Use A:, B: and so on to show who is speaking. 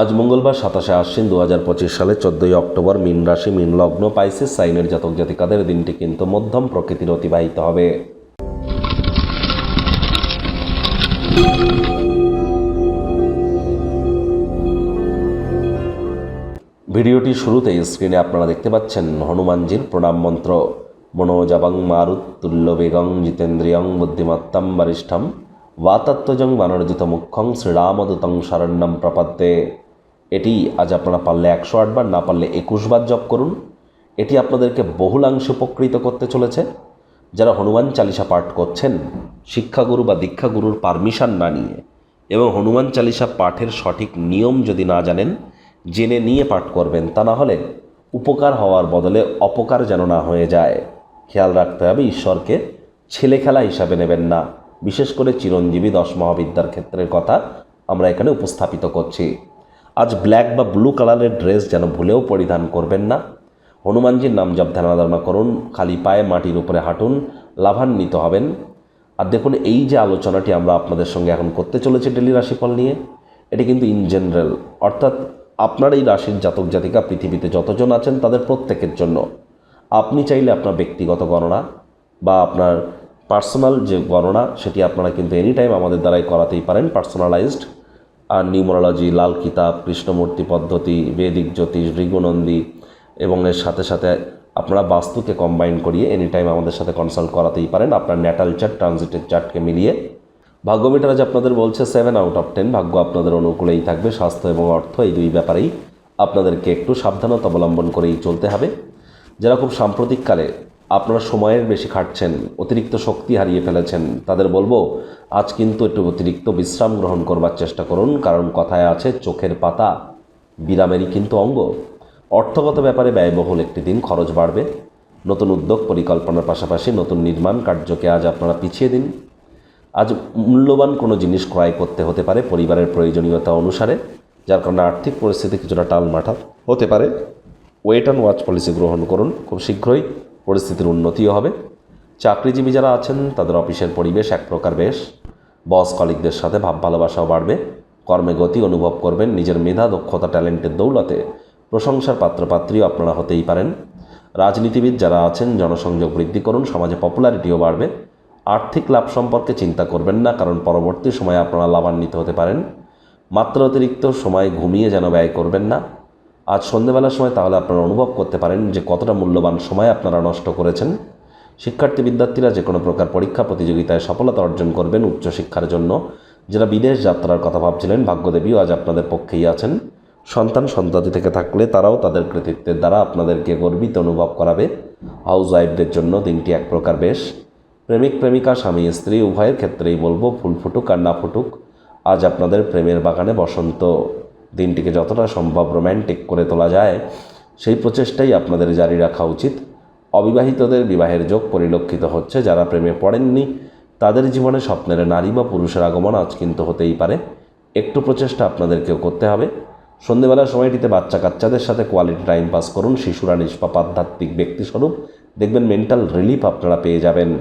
A: আজ মঙ্গলবার সাতাশে আশ্বিন দু হাজার পঁচিশ সালে চোদ্দোই অক্টোবর মিন রাশি, মিন লগ্ন, পাইসিস, সাইনের জাতক জাতিকাদের দিনটি কিন্তু মধ্যম প্রকৃতির অতিবাহিত হবে। ভিডিওটি শুরুতেই স্ক্রিনে আপনারা দেখতে পাচ্ছেন হনুমানজির প্রণাম মন্ত্র। মনোজাবাং মারুত তুল্য বেগং জিতেন্দ্রিয়ং বুদ্ধিমত্তম বরিষ্ঠম। বানরজিত মুখ্যং শ্রীরামদূতং শরণ্যম প্রপদ্যে এটি আজ আপনারা পারলে একশো আটবার না পারলে একুশবার জপ করুন। এটি আপনাদেরকে বহুলাংশে উপকৃত করতে চলেছে। যারা হনুমান চালিসা পাঠ করছেন, শিক্ষাগুরু বা দীক্ষাগুরুর পারমিশন না নিয়ে এবং হনুমান চালিসা পাঠের সঠিক নিয়ম যদি না জানেন, জেনে নিয়ে পাঠ করবেন, তা না হলে উপকার হওয়ার বদলে অপকার যেন না হয়ে যায়। খেয়াল রাখতে হবে, ঈশ্বরকে ছেলে খেলা হিসাবে নেবেন না। বিশেষ করে চিরঞ্জীবী দশ মহাবিদ্যার ক্ষেত্রের কথা আমরা এখানে উপস্থাপিত করছি। ব্ল্যাক বা ব্লু কালারের ড্রেস যেন ভুলেও পরিধান করবেন না। হনুমানজির নাম জপ ধ্যানাধারণা করুন, খালি পায়ে মাটির উপরে হাঁটুন, লাভান্বিত হবেন। আর দেখুন, এই যে আলোচনাটি আমরা আপনাদের সঙ্গে এখন করতে চলেছি ডেলি রাশিফল নিয়ে, এটি কিন্তু ইন জেনারেল অর্থাৎ আপনার এই রাশির জাতক জাতিকা পৃথিবীতে যতজন আছেন তাদের প্রত্যেকের জন্য। আপনি চাইলে আপনার ব্যক্তিগত গণনা বা আপনার পার্সোনাল যে গণনা, সেটি আপনারা কিন্তু এনি টাইম আমাদের দ্বারাই করাতেই পারেন পার্সোনালাইজড আর নিউমোরোলজি, লাল কিতাব, কৃষ্ণমূর্তি পদ্ধতি, বেদিক জ্যোতিষ ঋগুনন্দী এবং এর সাথে সাথে আপনারা বাস্তুকে কম্বাইন করিয়ে এনি টাইম আমাদের সাথে কনসাল্ট করাতেই পারেন। আপনার ন্যাটাল চার্ট ট্রানজিটের চার্টকে মিলিয়ে। ভাগ্যমিটার আজ আপনাদের বলছে সেভেন আউট অফ টেন ভাগ্য আপনাদের অনুকূলেই থাকবে। স্বাস্থ্য এবং অর্থ এই দুই ব্যাপারেই আপনাদেরকে একটু সাবধানতা অবলম্বন করেই চলতে হবে। যারা খুব সাম্প্রতিককালে আপনারা সময়ের বেশি খাটছেন, অতিরিক্ত শক্তি হারিয়ে ফেলেছেন। তাদের বলব, আজ কিন্তু একটু অতিরিক্ত বিশ্রাম গ্রহণ করবার চেষ্টা করুন, কারণ কথায় আছে, চোখের পাতা বিরামেরই কিন্তু অঙ্গ। অর্থগত ব্যাপারে ব্যয়বহুল একটি দিন, খরচ বাড়বে। নতুন উদ্যোগ পরিকল্পনার পাশাপাশি নতুন নির্মাণ কার্যকে আজ আপনারা পিছিয়ে দিন। আজ মূল্যবান কোনো জিনিস ক্রয় করতে হতে পারে পরিবারের প্রয়োজনীয়তা অনুসারে, যার কারণে আর্থিক পরিস্থিতি কিছুটা টালমাটাল হতে পারে। ওয়েট অ্যান্ড ওয়াচ পলিসি গ্রহণ করুন, খুব শীঘ্রই। পরিস্থিতির উন্নতিও হবে। চাকরিজীবী যারা আছেন, তাদের অফিসের পরিবেশ এক প্রকার বেশ। বস কলিকদের সাথে ভাব ভালোবাসাও বাড়বে। কর্মে গতি অনুভব করবেন। নিজের মেধা, দক্ষতা, ট্যালেন্টের দৌলতে প্রশংসার পাত্রপাত্রীও আপনারা হতেই পারেন। রাজনীতিবিদ যারা আছেন, জনসংযোগ বৃদ্ধি করুন, সমাজে পপুলারিটিও বাড়বে। আর্থিক লাভ সম্পর্কে চিন্তা করবেন না, কারণ পরবর্তী সময়ে আপনারা লাভান্বিত হতে পারেন। মাত্র অতিরিক্ত সময় ঘুমিয়ে যেন ব্যয় করবেন না। আজ সন্ধেবেলার সময় তাহলে আপনারা অনুভব করতে পারেন যে কতটা মূল্যবান সময় আপনারা নষ্ট করেছেন। শিক্ষার্থী বিদ্যার্থীরা যে কোনো প্রকার পরীক্ষা প্রতিযোগিতায় সফলতা অর্জন করবেন উচ্চশিক্ষার জন্য। যারা বিদেশ যাত্রার কথা ভাবছিলেন, ভাগ্যদেবীও আজ আপনাদের পক্ষেই আছেন। সন্তান সন্ততি থেকে থাকলে তারাও তাদের কৃতিত্বের দ্বারা আপনাদেরকে গর্বিত অনুভব করাবে। হাউস ওয়াইফদের জন্য দিনটি এক প্রকার বেশ। প্রেমিক, প্রেমিকা, স্বামী, স্ত্রী, উভয়ের ক্ষেত্রেই বলব, ফুল ফুটুক আর না ফুটুক, আজ আপনাদের প্রেমের বাগানে বসন্ত দিনটিকে যতটা সম্ভব রোম্যান্টিক করে তোলা যায়, সেই প্রচেষ্টাই আপনাদের জারি রাখা উচিত। অবিবাহিতদের বিবাহের যোগ পরিলক্ষিত হচ্ছে, যারা প্রেমে পড়েননি, তাদের জীবনে স্বপ্নের নারী বা পুরুষের আগমন আজ কিন্তু হতেই পারে। একটু প্রচেষ্টা আপনাদেরকেও করতে হবে। সন্ধেবেলার সময়টিতে বাচ্চা কাচ্চাদের সাথে কোয়ালিটি টাইম পাস করুন। শিশুরা নিষ্পাপ, আধ্যাত্মিক ব্যক্তিস্বরূপ। দেখবেন মেন্টাল রিলিফ আপনারা পেয়ে যাবেন।